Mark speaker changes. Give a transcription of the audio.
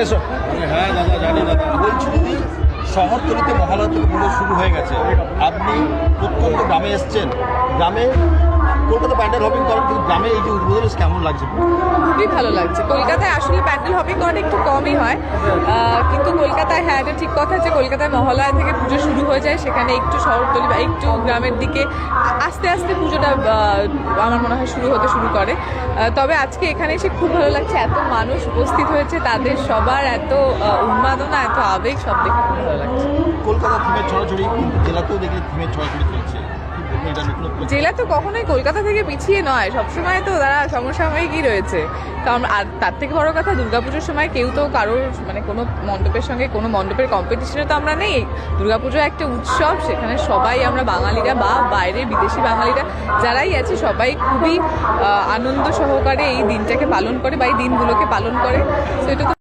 Speaker 1: এসো।
Speaker 2: হ্যাঁ দাদা জানি দাদা।
Speaker 1: বলছি দিদি শহরতলিতে মহালয়া পুজো শুরু হয়ে গেছে। আপনি প্রত্যন্ত গ্রামে এসছেন। গ্রামে কলকাতা প্যান্ডেল হপিং করেন কিন্তু গ্রামে এই যে উদ্বোধন কেমন লাগছে?
Speaker 3: খুবই ভালো লাগছে। কলকাতায় আসলে প্যান্ডেল হপিং করাটা একটু কমই হয়। কিন্তু কলকাতায় হ্যাঁ এটা ঠিক কথা যে কলকাতায় মহালয়া থেকে পুজো শুরু হয়ে যায়, সেখানে একটু শহরতলি বা একটু গ্রামের দিকে আস্তে আস্তে পুজোটা আমার মনে হয় শুরু হতে শুরু করে। তবে আজকে এখানে এসে খুব ভালো লাগছে, এত মানুষ উপস্থিত হয়েছে, তাদের সবার এত উন্মাদনা, এত আবেগ, সব দেখে খুব ভালো লাগছে।
Speaker 1: কলকাতা থিমের ছড়াছড়ি, জেলাতেও দেখি থিমের ছড়াছড়ি চলছে।
Speaker 3: জেলা তো কখনোই কলকাতা থেকে পিছিয়ে নয়। সবসময় তো তারা সমসাময়িকই রয়েছে। কারণ আর তার থেকে বড় কথা দুর্গাপুজোর সময় কেউ তো কারোর মানে কোনো মণ্ডপের সঙ্গে, কোনো মণ্ডপের কম্পিটিশনে তো আমরা নেই। দুর্গাপুজো একটা উৎসব, সেখানে সবাই আমরা বাঙালিরা বা বাইরের বিদেশি বাঙালিরা যারাই আছে, সবাই খুবই আনন্দ সহকারে এই দিনটাকে পালন করে বা এই দিনগুলোকে পালন করে। এটা তো